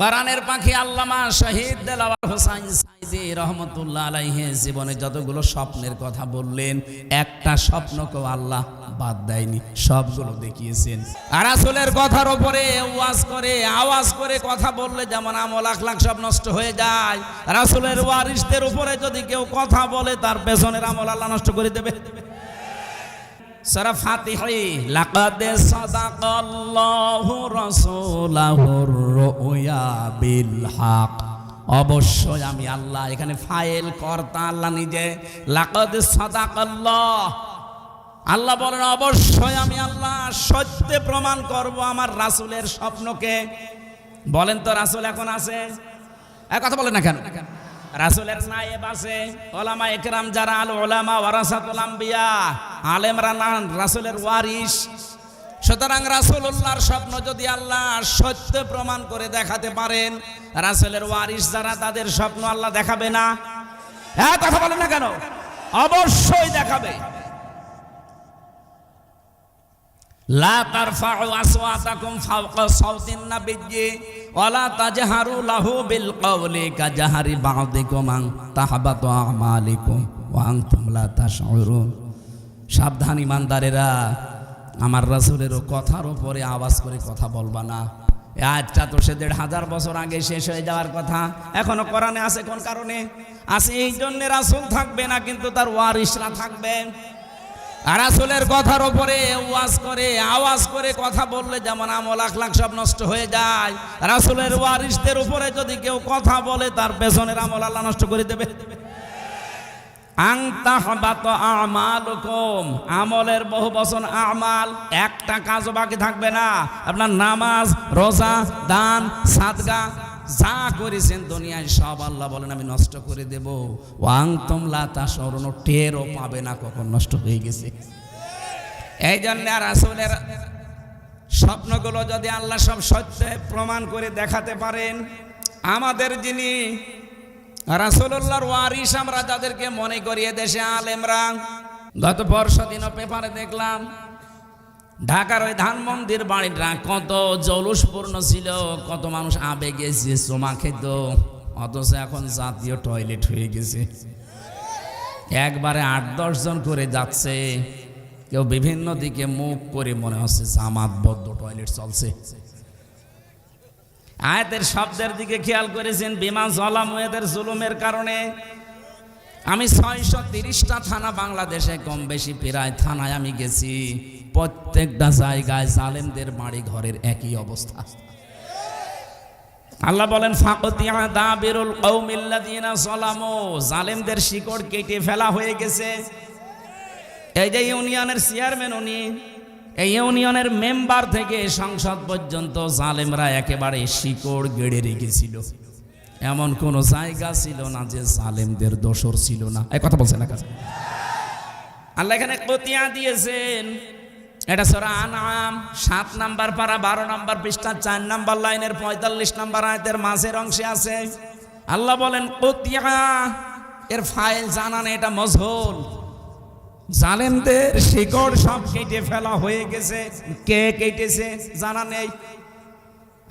কোরআনের পাখি আল্লামা শহীদ দেলাওয়ার হোসাইন সাইদি রহমতুল্লাহ আলাইহে জীবনে যতগুলো স্বপ্নের কথা বললেন, একটা স্বপ্নকেও আল্লাহ বাদ দেয়নি, সবগুলো দেখিয়েছেন। আর আসলের কথার ওপরে ওয়াজ করে, আওয়াজ করে কথা বললে যেমন আমল লাখ লাখ সব নষ্ট হয়ে যায়। রাসুলের ওয়ারিসদের উপরে যদি কেউ কথা বলে, তার পেছনের আমল আল্লাহ নষ্ট করে দেবে। অবশ্যই আমি আল্লাহ এখানে ফাইল কর্তা, আল্লাহ নিজে। লাকাদ সাদাকাল্লাহ। আল্লাহ বলেন, অবশ্যই আমি আল্লাহ সত্যে প্রমাণ করব আমার রাসূলের স্বপ্নকে। বলেন তো রাসূল এখন আছে? কথা বলেন না কেন? রাসূলের নায়েব আছে, ওলামা একরাম যারা আল ওলামা ওয়ারাসাতুল বিয়া আলেমরা রানান রাসূলের ওয়ারিস সুতরাং রাসূলুল্লাহর স্বপ্ন যদি আল্লাহ সত্য প্রমাণ করে দেখাতে পারেন, রাসুলের ওয়ারিস যারা, তাদের স্বপ্ন আল্লাহ দেখাবে না। হ্যাঁ কথা বলেন না কেন? অবশ্যই দেখাবে। লা ফাওকা লাহু সাবধান ইমানদারেরা, আমার রাসূলেরও কথার উপরে আওয়াজ করে কথা বলবা না। আজটা তো সে দেড় হাজার বছর আগে শেষ হয়ে যাওয়ার কথা। এখনও কোরআনে আছে কোন কারণে? আছে এই জন্য রাসূল থাকবে না, কিন্তু তার ওয়ারিসরা থাকবে। আর কথার ওপরে ওয়াজ করে, আওয়াজ করে কথা বললে যেমন আমল, আখলাখ সব নষ্ট হয়ে যায়। রাসুলের ওয়ারিসদের উপরে যদি কেউ কথা বলে, তার পেছনের আমল আল্লাহ নষ্ট করে দেবে। আমলের বহু বছর আমাল, একটা কাজও বাকি থাকবে না। আপনার নামাজ, রোজা, দান, সাদগা যা করেছেন দুনিয়ায় সব আল্লাহ বলেন, আমি নষ্ট করে দেব। ওয়াং তোমলা তা স্মরণ টেরও পাবে না, কখন নষ্ট হয়ে গেছে। এই জন্য আর আসলের স্বপ্নগুলো যদি আল্লাহ সব সত্যে প্রমাণ করে দেখাতে পারেন, আমাদের যিনি রাসূলুল্লাহর ওয়ারিস আমরা যাদেরকে মনে করিয়ে দেশে আলেমরা, গত পরশু দিনও পেপারে দেখলাম ঢাকার ওই ধানমন্দির বাড়িটা কত জলুসপূর্ণ ছিল, কত মানুষ আবেগে যে সোমা খেত, অথচ এখন জাতীয় টয়লেট হয়ে গেছে। একবারে আট দশ জন করে যাচ্ছে, কেউ বিভিন্ন দিকে মুখ করে মনে হচ্ছে জামাতবদ্ধ টয়লেট চলছে। আয়াতের শব্দের দিকে খেয়াল করেছেন বিমা জলামুয়েদের জুলুমের কারণে। আমি ছয়শো তিরিশটা থানা বাংলাদেশে কম বেশি প্রায় থানায় আমি গেছি। প্রত্যেকটা জায়গায় জালেমদের বাড়ি ঘরের একই অবস্থা। আল্লাহ বলেন, ফাকতিয়া দাবিরুল কৌমিল্লাদিনা সলামো জালেমদের শিকড় কেটে ফেলা হয়ে গেছে। এই যে ইউনিয়নের চেয়ারম্যান উনি, এই ইউনিয়নের মেম্বার থেকে সংসদ পর্যন্ত জালেমরা একেবারে শিকড় গেড়ে রেখেছিল। এমন কোন জায়গা ছিল না যে জালেমদের দোষর ছিল না। এই কথা বলছেন না আল্লাহ এখানে কতিয়া দিয়েছেন। এটা সরা আনাম সাত নাম্বার পারা, বারো নাম্বার পৃষ্ঠা, চার নাম্বার লাইনের পঁয়তাল্লিশ নাম্বার আয়তের মাঝের অংশে আছে। আল্লাহ বলেন কতিয়া এর ফাইল জানান, এটা মজহুল। জালেমদের শিকড় সব কেটে ফেলা হয়ে গেছে। কে কেটেছে, জানা নেই।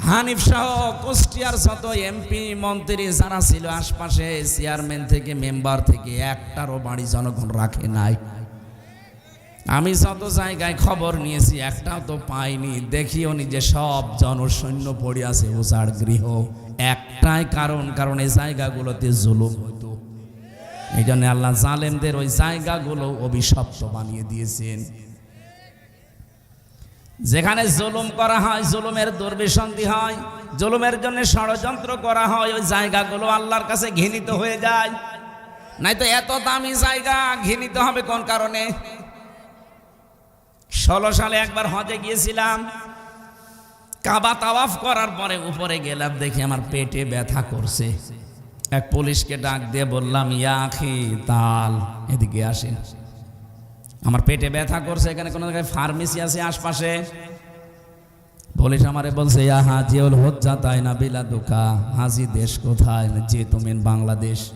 হানিফ সহ কুষ্টিয়ার যত এমপি, মন্ত্রী যারা ছিল, আশপাশে চেয়ারম্যান থেকে মেম্বার থেকে একটারও বাড়ি জনগণ রাখে নাই। আমি যত জায়গায় খবর নিয়েছি, একটাও তো পাইনি। দেখিও নি যে সব জনসৈন্য পড়ে আছে গৃহ। একটাই কারণ কারণ এই জায়গাগুলোতে জুলুম হইতো। এই জন্য আল্লাহ জালেমদের ওই জায়গাগুলো অভিশপ্ত বানিয়ে দিয়েছেন। যেখানে জুলুম করা হয়, জুলুমের দুর্বিসন্ধি হয়, জুলুমের জন্য ষড়যন্ত্র করা হয়, ওই জায়গাগুলো আল্লাহর কাছে ঘৃণিত হয়ে যায়। নাই তো এত দামি জায়গা ঘৃণিত হবে কোন কারণে? ষোলো সালে একবার হজে গিয়েছিলাম। কাবা তাওয়াফ করার পরে উপরে গেলাম, দেখি আমার পেটে ব্যথা করছে। এক পুলিশকে ডাক দিয়ে বললাম ইয়াখি তাল। এদিকে আসেন। আমার পেটে ব্যথা করছে, এখানে কোনো জায়গায় ফার্মেসি আছে আশপাশে? পুলিশ আমারে বলছে, ইয়া হাজিউল হজ্জা তাই না বিলা দুকা? হাজি দেশ কোথায়? যে তুমি বাংলাদেশ।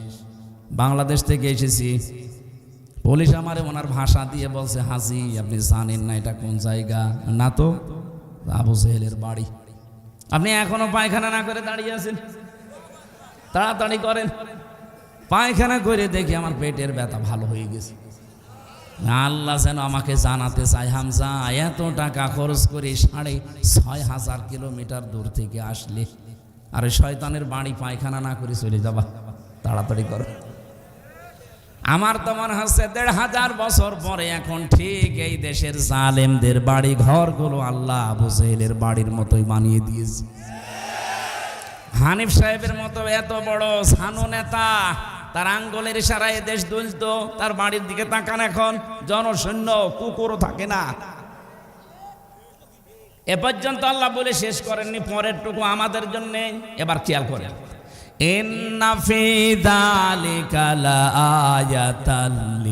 বাংলাদেশ থেকে এসেছি। পুলিশ আমারে ওনার ভাষা দিয়ে বলছে, হাজি, আপনি জানেন না এটা কোন জায়গা? না তো, আবু জেহেলের বাড়ি। আপনি এখনও পায়খানা না করে দাঁড়িয়ে আছেন? তাড়াতাড়ি করেন। পায়খানা করে দেখি আমার পেটের ব্যথা ভালো হয়ে গেছে। আল্লাহ যেন আমাকে জানাতে চাই হামজা, এত টাকা খরচ করে সাড়ে ছয় হাজার কিলোমিটার দূর থেকে আসলে, আর শয়তানের বাড়ি পায়খানা না করে চলে যাবা। তাড়াতাড়ি করো। আমার তো মনে হচ্ছে দেড় হাজার বছর পরে এখন ঠিক এই দেশের জালেমদের বাড়ি ঘরগুলো আল্লাহ আবু জেহেলের বাড়ির মতোই বানিয়ে দিয়েছে। হানিফ সাহেবের মতো এত বড় সানু নেতা, তার আঙ্গলের ইশারায় দেশ দুলতো, তার বাড়ির দিকে তাকান এখন জনসৈন্য কুকুরও থাকে না। এ পর্যন্ত আল্লাহ বলে শেষ করেননি পরের টুকু আমাদের জন্য, এবার খেয়াল করেন। ইন্না ফি যালিকা লাআয়াতাল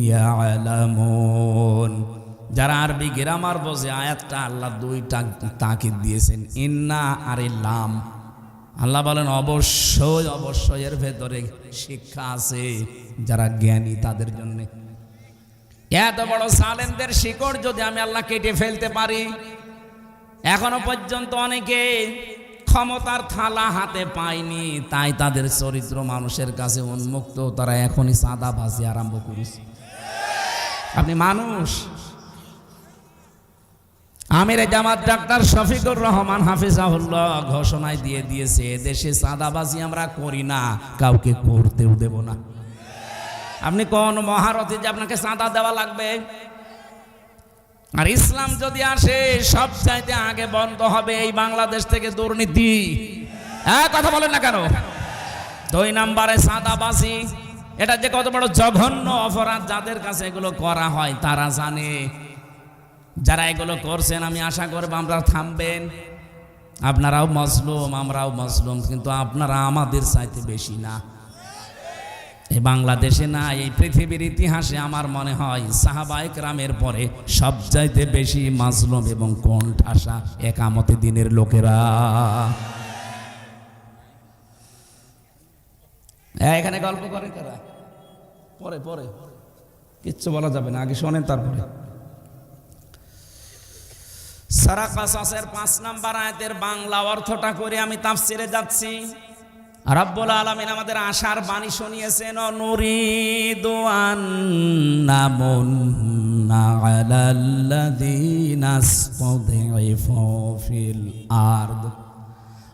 ইয়ালামুন। যারা আরবি গ্রামার বোঝে, আয়াতটা আল্লাহ দুইটা তাকিদ দিয়েছেন। ইন্না আর লাম। আল্লাহ বলেন, অবশ্যই অবশ্যই এর ভেতরে শিক্ষা আছে। যারা জ্ঞানী, তাদের জন্য। এত বড় সালেমদের শিকড় যদি আমি আল্লাহ কেটে ফেলতে পারি, এখনও পর্যন্ত অনেকে ক্ষমতার থালা হাতে পায়নি, তাই তাদের চরিত্র মানুষের কাছে উন্মুক্ত, তারা এখনই সাদা ভাসি আরম্ভ করেছে। আপনি মানুষ? আমির জামাত ডাক্তার শফিকুর রহমান হাফিজাহুল্লাহ ঘোষণায় দিয়ে দিয়েছে দেশে সাদাবাজি আমরা করি না, কাউকে করতেও দেব না। আপনি কোন মহারথী যে আপনাকে চাঁদা দেওয়া লাগবে? আর ইসলাম যদি আসে সব চাইতে আগে বন্ধ হবে এই বাংলাদেশ থেকে দুর্নীতি। হ্যাঁ কথা বলেন না কেন? দুই নাম্বারে সাদাবাজি এটা যে কত বড় জঘন্য অপরাধ যাদের কাছে এগুলো করা হয়, তারা জানে। যারা এগুলো করছেন, আমি আশা করব আমরা থামবেন। আপনারাও মজলুম, আমরাও মজলুম, কিন্তু আপনারা আমাদের চাইতে বেশি না। এই বাংলাদেশে না এই পৃথিবীর ইতিহাসে আমার মনে হয় সাহাবায়ক রামের পরে সবচাইতে বেশি মাজলুম এবং কোণঠাসা একামতে দিনের লোকেরা। এ, এখানে গল্প করে কারা? পরে পরে। কিচ্ছু বলা যাবে না আগে শোনেন তারপরে। সারা কাসাসের পাঁচ নাম্বার আয়াতের বাংলা অর্থটা করে আমি তাফসিরে যাচ্ছি। রব্বুল আলামিন আমাদের আশার বাণী শুনিয়েছেন ফিল আরদ।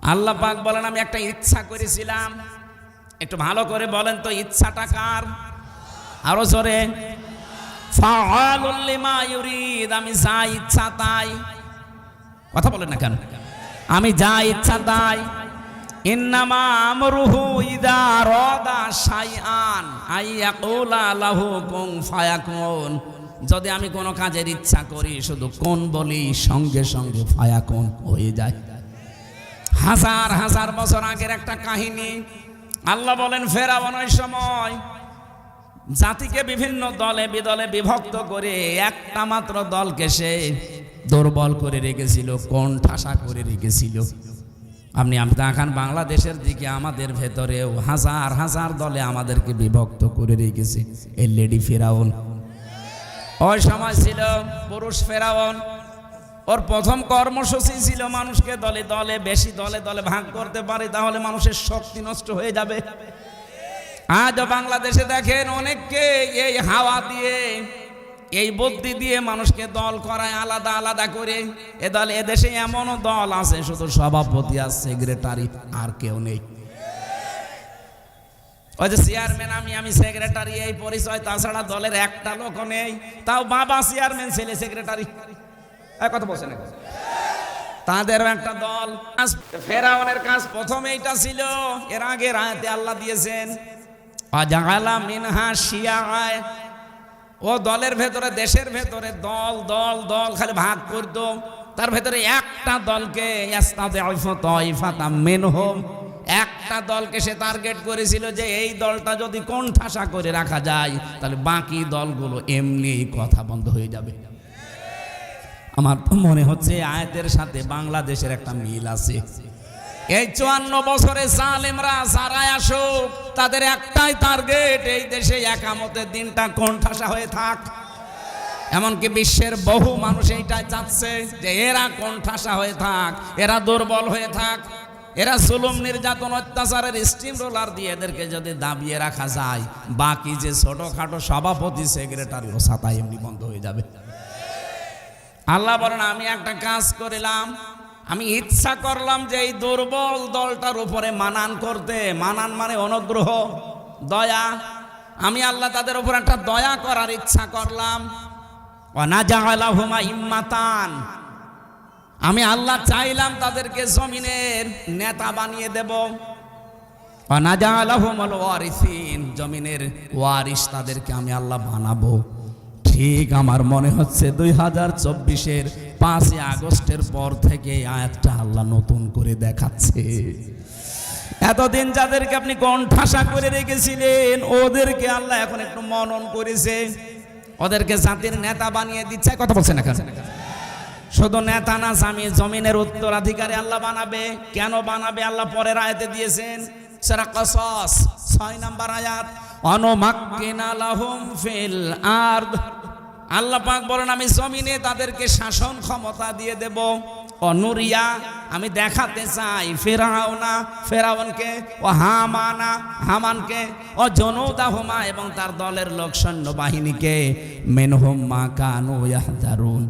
আল্লাহ পাক বলেন, আমি একটা ইচ্ছা করেছিলাম। একটু ভালো করে বলেন তো, ইচ্ছাটা কার? আরও ইউরিদ, আমি যা ইচ্ছা তাই। কথা বলেন না কেন? আমি যা ইচ্ছা তাই। ইন্নামা আমরুহু ইদা রদা শাইআন আইয়াকুলা লাহু কুন ফায়াকুন। যদি আমি কোনো কাজের ইচ্ছা করি, শুধু কোন বলি, সঙ্গে সঙ্গে ফায়াকুন হয়ে যায়। হাজার হাজার বছর আগের একটা কাহিনী, আল্লাহ বলেন, ফেরাউন ওই সময় জাতিকে বিভিন্ন দলে বিদলে বিভক্ত করে একটা মাত্র দলকে সে দুর্বল করে রেখেছিল, কোন ঠাসা করে রেখেছিল। আপনি তাকান বাংলাদেশের দিকে, আমাদের ভেতরেও হাজার হাজার দলে আমাদেরকে বিভক্ত করে রেখেছে। এই লেডি ফেরাউন। ওই সময় ছিল পুরুষ ফেরাউন। ওর প্রথম কর্মসূচি ছিল মানুষকে দলে দলে, বেশি দলে দলে ভাগ করতে পারে, তাহলে মানুষের শক্তি নষ্ট হয়ে যাবে। আজ বাংলাদেশে দেখেন অনেককে এই হাওয়া দিয়ে এই বুদ্ধি দিয়ে মানুষকে দল করায় আলাদা আলাদা করে। এ দল এদেশে এমনও দল আছে, শুধু সভাপতি আর সেক্রেটারি আর কেউ নেই। ওই যে চেয়ারম্যান আমি আমি সেক্রেটারি এই পরিচয়, তাছাড়া দলের একটা লোক নেই। তাও বাবা চেয়ারম্যান ছেলে সেক্রেটারি কথা বলছে না তাদেরও একটা দল। ফেরাউনের কাজ প্রথম এইটা ছিল, এর আগে রায়তে আল্লাহ দিয়েছেন অজাগালা মিনহা শিয়ায় ও দলের ভেতরে, দেশের ভেতরে দল দল দল খালি ভাগ করত। তার ভেতরে একটা দলকে মেনহোম। একটা দলকে সে টার্গেট করেছিল যে এই দলটা যদি কোন ঠাসা করে রাখা যায়, তাহলে বাকি দলগুলো এমনি কথা বন্ধ হয়ে যাবে। আমার তো মনে হচ্ছে আয়াতের সাথে বাংলাদেশের একটা মিল আছে। এই চুয়ান্ন বছরে জালেমরা যারাই আসুক, তাদের একটাই টার্গেট এই দেশে একামতের দিনটা কোণঠাসা হয়ে থাক। এমনকি বিশ্বের বহু মানুষ এইটাই চাচ্ছে যে এরা কোণঠাসা হয়ে থাক, এরা দুর্বল হয়ে থাক, এরা জুলুম, নির্যাতন, অত্যাচারের স্টিম রোলার দিয়ে এদেরকে যদি দাবিয়ে রাখা যায়, বাকি যে ছোটখাটো সভাপতি সেক্রেটারি ও ছাতা এমনি বন্ধ হয়ে যাবে। আল্লাহ বলেন, আমি একটা কাজ করিলাম আমি ইচ্ছা করলাম যে এই দুর্বল দলটার উপরে মানান করতে। মানান মানে অনুগ্রহ, দয়া। আমি আল্লাহ তাদের উপর একটা দয়া করার ইচ্ছা করলাম। অনাজাহুমা ইম্মাতান আমি আল্লাহ চাইলাম তাদেরকে জমিনের নেতা বানিয়ে দেব। অনাজাহুমল ওয়ারিসিন, জমিনের ওয়ারিস তাদেরকে আমি আল্লাহ বানাবো। ঠিক আমার মনে হচ্ছে দুই হাজার চব্বিশের পাঁচই আগস্টের পর থেকে আয়াতটা আল্লাহ নতুন করে দেখাচ্ছে। এতদিন যাদেরকে আপনি কণ্ঠাসা করে রেখেছিলেন, ওদেরকে আল্লাহ এখন একটু মনন করেছে। ওদেরকে জাতির নেতা বানিয়ে দিচ্ছে কথা বলছেন এখন শুধু নেতা না, স্বামী জমিনের উত্তরাধিকারী আল্লাহ বানাবে। কেন বানাবে? আল্লাহ পরের আয়াতে দিয়েছেন, সেরা কসস, ছয় নাম্বার আয়াত, অনুমাক্কিনা লাহুম ফিল আরদ। আল্লাহ পাক বলেন, আমি জমিনে তাদেরকে শাসন ক্ষমতা দিয়ে দেব। অনুরিয়া আমি দেখাতে চাই ফেরাওনা ফেরাউনকে, ও হামানা, হামানকে, ও জনৌদাহুমা এবং তার দলের লোক সৈন্য বাহিনীকে মেনহুম মা কানু ইয়াহজারুন।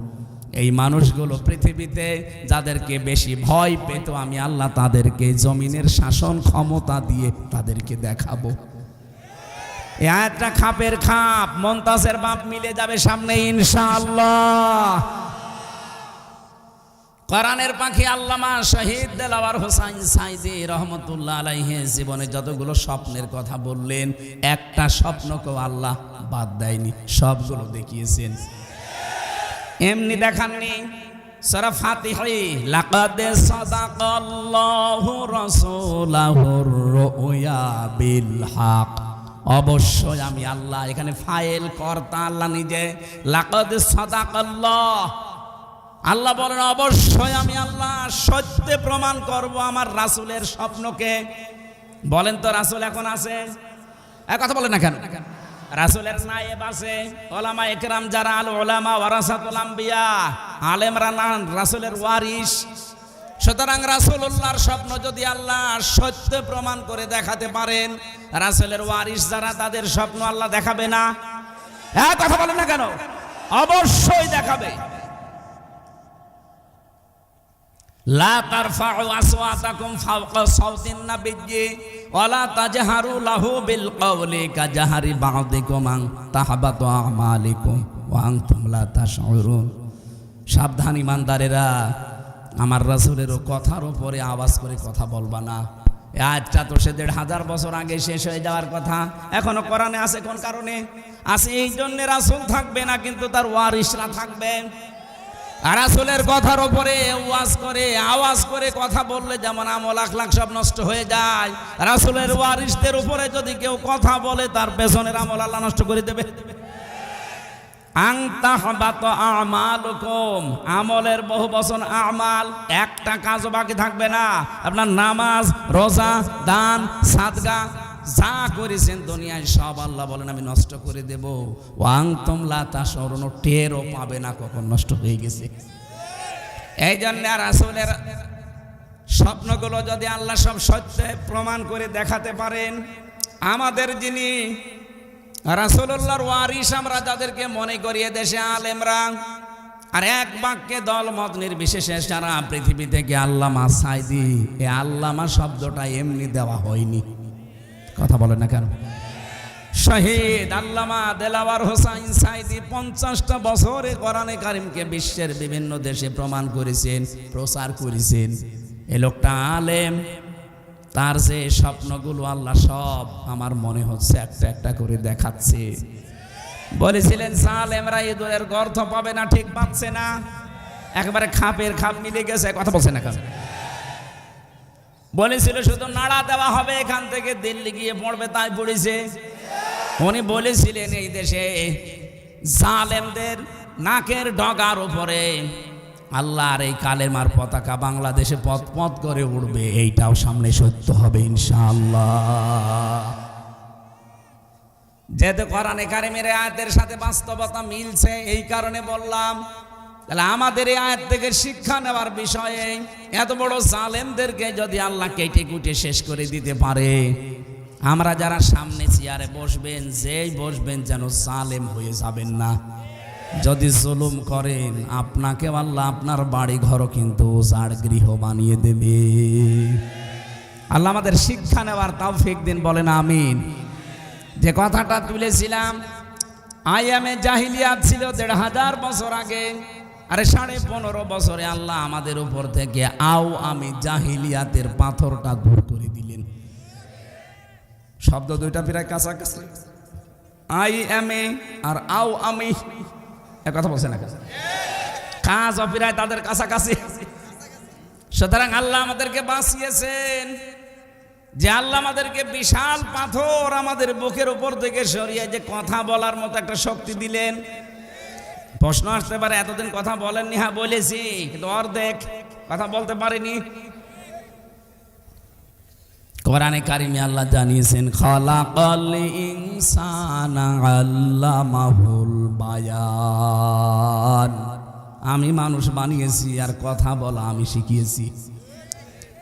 এই মানুষগুলো পৃথিবীতে যাদেরকে বেশি ভয় পেত, আমি আল্লাহ তাদেরকে জমিনের শাসন ক্ষমতা দিয়ে তাদেরকে দেখাবো। আয়াতটা খাপের খাপ মন্তাজের বাপ মিলে যাবে সামনে ইনশাআল্লাহ। কোরআনের পাখি আল্লামা শহীদ দেলাওয়ার হোসাইন সাইদি রহমতুল্লাহ আলাইহে জীবনে যতগুলো স্বপ্নের কথা বললেন, একটা স্বপ্নকেও আল্লাহ বাদ দেয়নি, সবগুলো দেখিয়েছেন। এমনি দেখাননি, সরা ফাতিহি লাকাদ সাদাকাল্লাহু রাসূলাহুর রুয়া বিল হক। অবশ্যই আমি আল্লাহ এখানে ফাইল কর্তা আল্লাহ নিজে। লাকাদ সাদাকাল্লাহ। আল্লাহ বলেন, অবশ্যই আমি আল্লাহ সত্যে প্রমাণ করব আমার রাসুলের স্বপ্নকে। বলেন তো রাসূল এখন আছে? এক কথা বলেন না কেন? রাসূলের নায়েব আছে। ওলামা একরাম যারা আল ওলামা ওয়ারাসাতুল আম্বিয়া। আলেমরা না, রাসূলের ওয়ারিস সুতরাং রাসূলুল্লাহর স্বপ্ন যদি আল্লাহ সত্য প্রমাণ করে দেখাতে পারেন, রাসূলের ওয়ারিস যারা তাদের স্বপ্ন আল্লাহ দেখাবে না? হ্যাঁ কথা বলেন না কেন? অবশ্যই দেখাবে। লা সাবধান ইমানদারেরা আমার রাসূলেরও কথার উপরে আওয়াজ করে কথা বলবা না। আয়াতটা তো সে দেড় হাজার বছর আগে শেষ হয়ে যাওয়ার কথা। এখনও কোরআনে আছে কোন কারণে? আছে এই জন্য রাসুল থাকবে না, কিন্তু তার ওয়ারিসরা থাকবে। আর আসলের কথার ওপরে ওয়াজ করে, আওয়াজ করে কথা বললে যেমন আমল লাখ লাখ সব নষ্ট হয়ে যায়। রাসুলের ওয়ারিসদের উপরে যদি কেউ কথা বলে, তার পেছনের আমল আল্লাহ নষ্ট করে দেবে। আমলের বহু বছর আমাল, একটা কাজও বাকি থাকবে না। আপনার নামাজ, রোজা, দান, সাদগা, যা করেছেন দুনিয়ায় সব আল্লাহ বলেন, আমি নষ্ট করে দেব। ওয়াং তোমলা তা স্মরণ টেরও পাবে না, কখন নষ্ট হয়ে গেছে। এই জন্য আর আসলের স্বপ্নগুলো যদি আল্লাহ সব সত্যে প্রমাণ করে দেখাতে পারেন, আমাদের যিনি রাসূলুল্লাহর ওয়ারিস আমরা যাদেরকে মনে করিয়ে দেশে আলেমরা, আর এক বাক্যে দল মত নির্বিশেষে সারা পৃথিবী থেকে আল্লামা সাইদি, এ আল্লামা শব্দটা এমনি দেওয়া হয়নি। কথা বলেন না কেন? শহীদ আল্লামা দেলাওয়ার হোসাইন সাইদি পঞ্চাশটা বছরে কোরআনে কারিমকে বিশ্বের বিভিন্ন দেশে প্রমাণ করেছেন, প্রচার করেছেন। এ লোকটা আলেম তার যে স্বপ্নগুলো আল্লাহ সব আমার মনে হচ্ছে একটা একটা করে দেখাচ্ছে। বলেছিলেন, সালেমরা ইঁদুরের গর্থ পাবে না, ঠিক পাচ্ছে না। একবারে খাপের খাপ মিলে গেছে, কথা বলছে না বলেছিল, শুধু নাড়া দেওয়া হবে, এখান থেকে দিল্লি গিয়ে পড়বে তাই পড়েছে। উনি বলেছিলেন, এই দেশে জালেমদের নাকের ডগার উপরে আল্লাহর এই কালেমার পতাকা বাংলাদেশে পথ পথ করে উঠবে এইটাও সামনে সত্য হবে ইনশাআল্লাহ। যেহেতু কোরআনে কারিমের আয়াতের সাথে বাস্তবতা মিলছে, এই কারণে বললাম, তাহলে আমাদের এই আয়াত থেকে শিক্ষা নেওয়ার বিষয়ে এত বড় জালেমদেরকে যদি আল্লাহ কেটে কুটে শেষ করে দিতে পারে, আমরা যারা সামনে চেয়ারে বসবেন, যেই বসবেন যেন জালেম হয়ে যাবেন না। যদি জুলুম করেন, আপনাকে আল্লাহ আপনার বাড়ি ঘরও কিন্তু উজাড় গৃহ বানিয়ে দেবে। আল্লাহ আমাদের শিক্ষা নেওয়ার তাওফিক দিন, বলেন আমিন। যে কথাটা তুলেছিলাম আইয়ামে জাহিলিয়াত ছিল দেড় হাজার বছর আগে, আরে সাড়ে পনেরো বছরে আল্লাহ আমাদের উপর থেকে আও আমি জাহিলিয়াতের পাথরটা দূর করে দিলেন। শব্দ দুইটা প্রায় কাছাকাছি। আই এম এ আর আও আমি কথা বলছে না কাজ অপিরায় তাদের কাছাকাছি। সুতরাং আল্লাহ আমাদেরকে বাঁচিয়েছেন যে আল্লাহ আমাদেরকে বিশাল পাথর আমাদের বুকের উপর থেকে সরিয়ে যে কথা বলার মতো একটা শক্তি দিলেন। প্রশ্ন আসতে পারে, এতদিন কথা বলেননি হ্যাঁ বলেছি, কিন্তু অর্ধেক কথা বলতে পারিনি। কোরআনে কারিমে আল্লাহ জানিয়েছেন, খালাকাল ইনসানা আল্লামাহুল বায়ান। আমি মানুষ বানিয়েছি আর কথা বলা আমি শিখিয়েছি।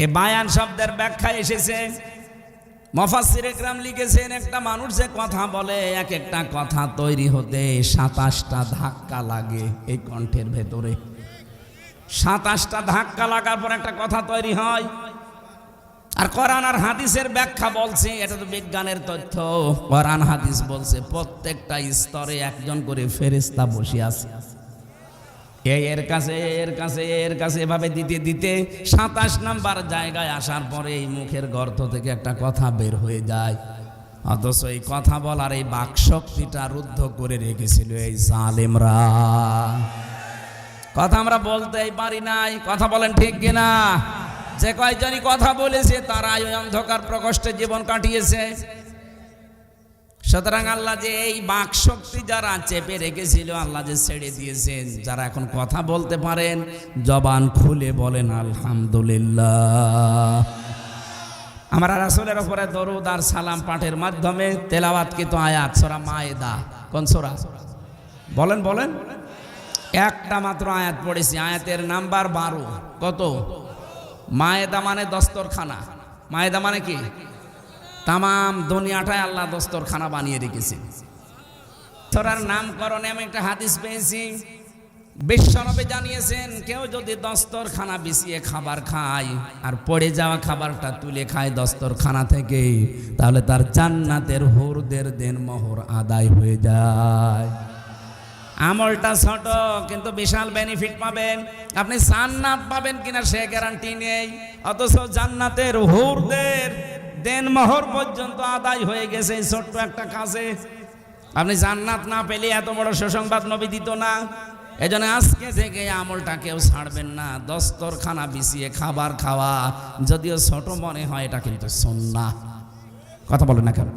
এ বায়ান শব্দের ব্যাখ্যা এসেছে। মফাসির একরাম লিখেছেন, একটা মানুষ যে কথা বলে এক একটা কথা তৈরি হতে সাতাশটা ধাক্কা লাগে এই কণ্ঠের ভেতরে। সাতাশটা ধাক্কা লাগার পর একটা কথা তৈরি হয় আর কোরআন আর হাদিসের ব্যাখ্যা বলছে, এটা তো বিজ্ঞানের তথ্য। কোরআন, হাদিস বলছে, প্রত্যেকটা স্তরে একজন করে ফেরেস্তা বসে আছে। এর কাছে এর কাছে এর কাছে, এভাবে দিতে দিতে সাতাশ নাম্বার জায়গায় আসার পরে এই মুখের গর্ত থেকে একটা কথা বের হয়ে যায়। অথচ এই কথা বলার এই বাকশক্তিটা রুদ্ধ করে রেখেছিল এই জালেমরা। কথা আমরা বলতেই পারি নাই, কথা বলেন ঠিক কিনা? যে কয়জনই কথা বলেছে তারা ওই অন্ধকার প্রকোষ্ঠে জীবন কাটিয়েছে। সুতরাং আল্লাহ যে এই বাক শক্তি যারা চেপে রেখেছিল, আল্লাহ যে ছেড়ে দিয়েছেন। যারা এখন কথা বলতে পারেন, জবান খুলে বলেন, আলহামদুলিল্লাহ। আমরা রাসুলের উপরে দরুদ আর সালাম পাঠের মাধ্যমে তেলাওয়াতকৃত আয়াত? সোরা মায়েদা। কোন সোরা? বলেন বলেন। একটা মাত্র আয়াত পড়েছি, আয়াতের নাম্বার বারো। কত? মায়েদা মানে দস্তরখানা। মায়েদা মানে কি? তামাম দুনিয়াটায় আল্লাহ দস্তরখানা বানিয়ে রেখেছে। তোরার নামকরণে আমি একটা হাদিস পেয়েছি। বিশ্বনবী জানিয়েছেন, কেউ যদি দস্তরখানা বিছিয়ে খাবার খায় আর পড়ে যাওয়া খাবারটা তুলে খায় দস্তরখানা থেকে, তাহলে তার জান্নাতের হুরদের দেন মোহর আদায় হয়ে যায়। আমলটা ছোট, কিন্তু বিশাল বেনিফিট পাবেন। আপনি জান্নাত পাবেন কিনা সে গ্যারান্টি নেই। অথচ জান্নাতের হুরদের দেন মোহর পর্যন্ত আদায় হয়ে গেছে এই ছোট্ট একটা কাজে। আপনি জান্নাত না পেলে এত বড় সুসংবাদ নবী দিত না। এই জন্য আজকে থেকে আমলটা কেউ ছাড়বেন না। দস্তরখানা বিছিয়ে খাবার খাওয়া। যদিও ছোট মনে হয়, এটা কিন্তু সন্না কথা বলেন না কেন?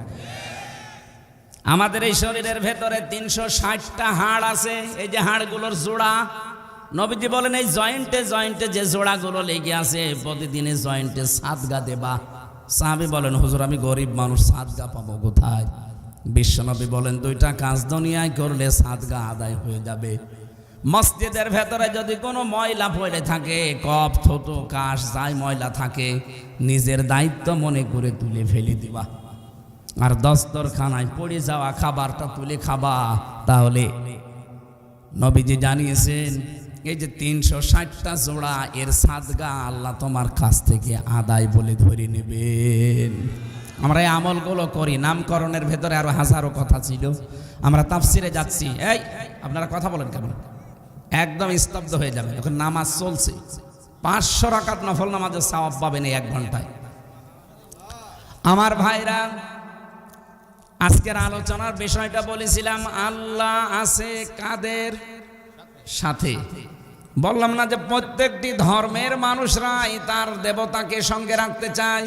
আমাদের এই শরীরের ভেতরে তিনশো ষাটটা হাড় আছে। এই যে হাড়গুলোর জোড়া, নবীজি বলেন, এই জয়েন্টে জয়েন্টে যে জোড়াগুলো লেগে আছে, প্রতিদিনে জয়েন্টে সাতগা দেবা। সাহাবি বলেন, হুজুর, আমি গরিব মানুষ সাতগা পাবো কোথায়? বিশ্বনবী বলেন, দুইটা কাজ দুনিয়ায় করলে সাতগা আদায় হয়ে যাবে। মসজিদের ভেতরে যদি কোনো ময়লা পড়ে থাকে কপ থতো, কাশ, যাই ময়লা থাকে, নিজের দায়িত্ব মনে করে তুলে ফেলে দিবা। আর দস্তরখানায় পড়ে যাওয়া খাবারটা তুলে খাবা। তাহলে নবীজি জানিয়েছেন, এই যে তিনশো ষাটটা জোড়া এর সাদগা আল্লাহ তোমার কাছ থেকে আদায় বলে ধরে নেবেন। আমরা এই আমলগুলো করি, নামকরণের ভেতরে আরও হাজারো কথা ছিল। আমরা তাফসিরে যাচ্ছি। এই, আপনারা কথা বলেন কেমন? একদম স্তব্ধ হয়ে যাবে এখন নামাজ চলছে। পাঁচশো রাকাত নফল নামাজের সওয়াব পাবেন এই এক ঘন্টায়। আমার ভাইরা আজকের আলোচনার বিষয়টা বলেছিলাম, আল্লাহ আছে কাদের সাথে? বললাম না যে প্রত্যেকটি ধর্মের মানুষরাই তার দেবতাকে সঙ্গে রাখতে চায়।